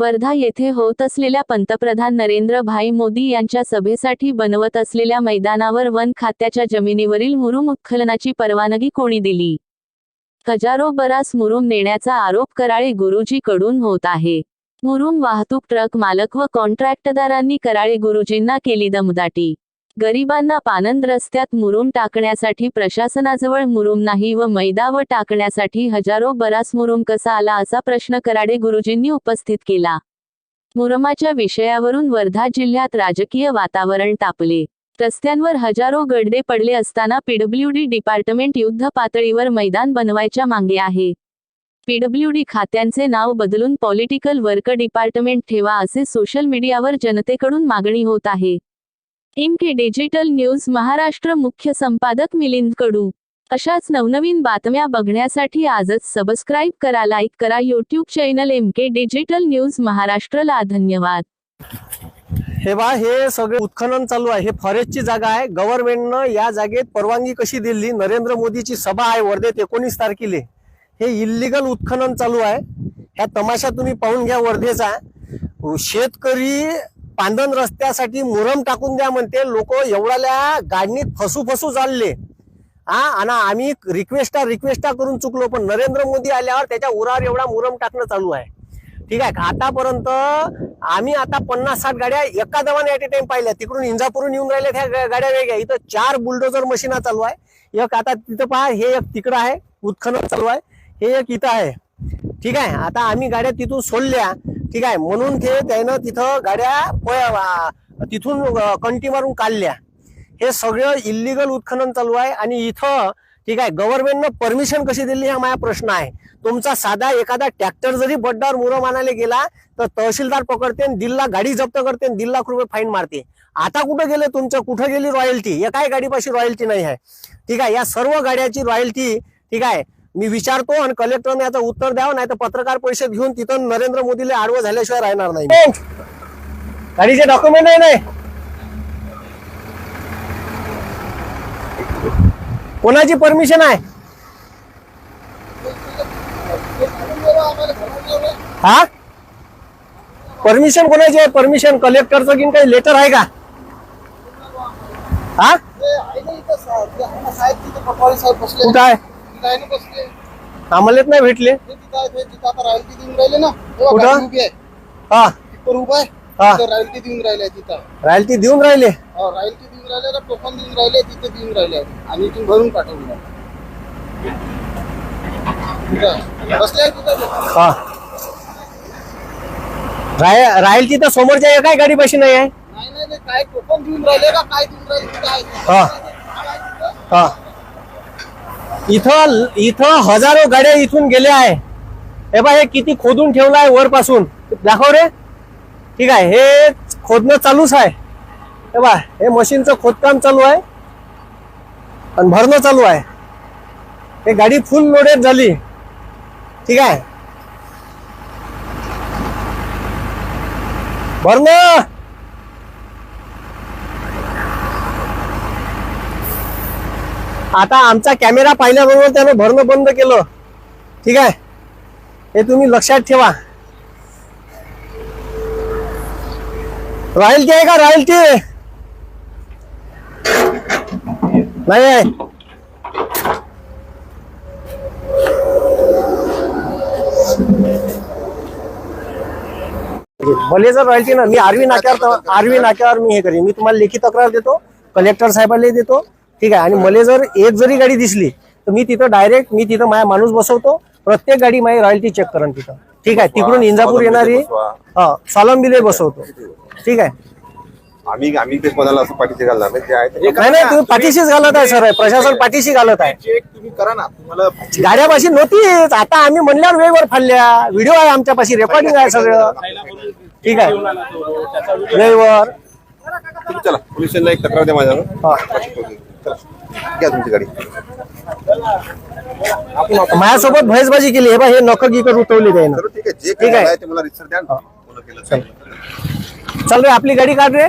वर्धा येथे होत असलेल्या पंतप्रधान नरेंद्र भाई मोदी यांच्या सभेसाठी बनवत असलेल्या मैदानावर वन खात्याच्या जमिनीवरील मुरुम उत्खननाची परवानगी कोणी दिली? हजारो बरास मुरुम नेण्याचा आरोप कराळे गुरुजी कडून होत आहे. मुरुम वाहतूक ट्रक मालक व कॉन्ट्रॅक्टदारांनी कराळे गुरुजींना केली दमदाटी. गरिबांना पानंद रस्त्यात मुरुम टाकण्यासाठी प्रशासनाजवळ मुरुम नाही व मैदा व टाकण्यासाठी हजारो बरास मुरुम कसा आला असा प्रश्न कराडे गुरुजींनी उपस्थित केला. मुरमाच्या विषयावरून वर्धा जिल्ह्यात राजकीय वातावरण तापले. रस्त्यांवर हजारो गडदे पडले असताना पीडब्ल्यूडी डिपार्टमेंट युद्ध पातळीवर मैदान बनवायच्या मागे आहे. पीडब्ल्यूडी खात्यांचे नाव बदलून पॉलिटिकल वर्क डिपार्टमेंट ठेवा असे सोशल मीडियावर जनतेकडून मागणी होत आहे. इमके डिजिटल न्यूज महाराष्ट्र मुख्य संपादक मिलिंद कडू. अशाच नवनवीन बातम्या बघण्यासाठी आजच सबस्क्राईब करा लाईक करा. YouTube channel MK digital news महाराष्ट्रला धन्यवाद. हे बा हे सगळे उत्खनन चालू आहे. हे फॉरेस्टची जागा आहे. गव्हर्नमेंटनं या जागेत परवानगी कशी दिली? नरेंद्र मोदीची सभा आहे वर्धेत एकोणीस तारखेला. हे इल्लिगल उत्खनन चालू आहे. ह्या तमाशा तुम्ही पाहून घ्या वर्धेचा. शेतकरी पांदन रस्त्यासाठी मुरम टाकून द्या म्हणते. लोक एवढ्याला गाडणीत फसू फसू चालले. हा आणि आम्ही रिक्वेस्टा रिक्वेस्टा करून चुकलो पण नरेंद्र मोदी आल्यावर त्याच्या उरावर एवढा मुरम टाकणं चालू आहे. ठीक आहे आतापर्यंत आम्ही आता पन्नास साठ गाड्या एका दवाने ॲट ए टाइम पाहिल्या. तिकडून इंजापूरून येऊन राहिल्या त्या गाड्या वेगळ्या. इथं चार बुलडोजर मशीना चालू आहे. एक आता तिथं पहा हे एक तिकडं आहे उत्खनन चालू आहे. हे एक इथं आहे. ठीक आहे आता आम्ही गाड्या तिथून सोडल्या. ठीक आहे म्हणून ते त्यानं तिथं गाड्या पळ- तिथून कंटी मारून काढल्या. हे सगळं इल्लिगल उत्खनन चालू आहे आणि इथं ठीक आहे गव्हर्नमेंटनं परमिशन कशी दिली हा माझा प्रश्न आहे. तुमचा साधा एखादा ट्रॅक्टर जरी बड्डावर मुरम आणायला गेला तर तहसीलदार पकडते आणि दिल्ला गाडी जप्त करते आणि दीड लाख रुपये फाईन मारते. आता कुठं गेले तुमचं कुठं गेली रॉयल्टी एकाही गाडीपाशी रॉयल्टी नाही आहे. ठीक आहे या सर्व गाड्याची रॉयल्टी ठीक आहे मी विचारतो आणि कलेक्टरने याचं उत्तर द्यावं नाही तर पत्रकार परिषद घेऊन तिथं नरेंद्र मोदीला आडवं झाल्याशिवाय राहणार नाही गाडीचे डॉक्युमेंट आहे नाही कोणाची परमिशन आहे? हा? परमिशन कोणाची आहे? परमिशन कलेक्टरचं की काही लेटर आहे का? हा? कुठं आहे? आम्हालाच नाही भेटले कुठं? हा हा. रायल्टी देऊन राहिले तिथं रॉयल्टी देऊन राहिले हो, रायल्टी देऊन राहिले ना टोकन देऊन राहिले तिथे देऊन राहिले आणि इथून भरून पाठवून बसले आहे तिथं हा। राय रॉयल्टी तर समोरच्या एकाही गाडीपाशी नाही आहे? नाही नाही नाही, काय टोकन देऊन राहिले का काय देऊन राहिले तिथं आहे. हा. हा। इथं इथं हजारो गाड्या इथून गेल्या आहे. हे बा हे किती खोदून ठेवलं आहे वरपासून. दाखव रे. ठीक आहे हे खोदणं चालूच आहे. हे बा हे मशीनचं खोदकाम चालू आहे. आणि भरणं चालू आहे. हे गाडी फुल लोडेड झाली. ठीक आहे. भरणं! आता आमचा कॅमेरा पाहिल्याबरोबर त्यानं भरणं बंद केलं. ठीक आहे? हे तुम्ही लक्षात ठेवा. रॉयल्टी आहे का रॉयल्टी? नाही आहे. भले जर रॉयल्टी ना मी आरवी नाक्यावर आरवी नाक्यावर मी हे करीन. मी तुम्हाला लेखी तक्रार देतो कलेक्टर साहेबाला देतो ठीक आहे. आणि मला जर एक जरी गाडी दिसली तर मी तिथं डायरेक्ट मी तिथं माझा माणूस बसवतो प्रत्येक गाडी माझी रॉयल्टी चेक करण तिथं. ठीक आहे. तिकडून इंजापूर येणारी हा सालंबिले बसवतो. ठीक आहे. आम्ही आम्ही ते कोणाला असं पाठीशी घालणार नाही. ते आहे ते नाही नाही तुम्ही पाठीशीच घालत आहे सर. प्रशासन पाठीशी घालत आहे. चेक तुम्ही करा ना. तुम्हाला गाड्यापाशी नव्हतीच. आता आम्ही म्हणल्यावर वेगवर फाडल्या. व्हिडिओ आहे आमच्यापाशी रेकॉर्डिंग आहे सगळं. ठीक आहे. वेळेवर. तुम्ही चला. पोलीस स्टेशनला एक तक्रार द्या माझ्यावर. हा. घ्या तुमची गाडी. माझ्यासोबत भैसबाजी केली. हे बा हे नख गिकर उठवली चलो ठीक आहे जे ठीक काही आहे. आहे ते मला रिसर द्या. केलं ते. चल रे आपली गाडी काढ रे.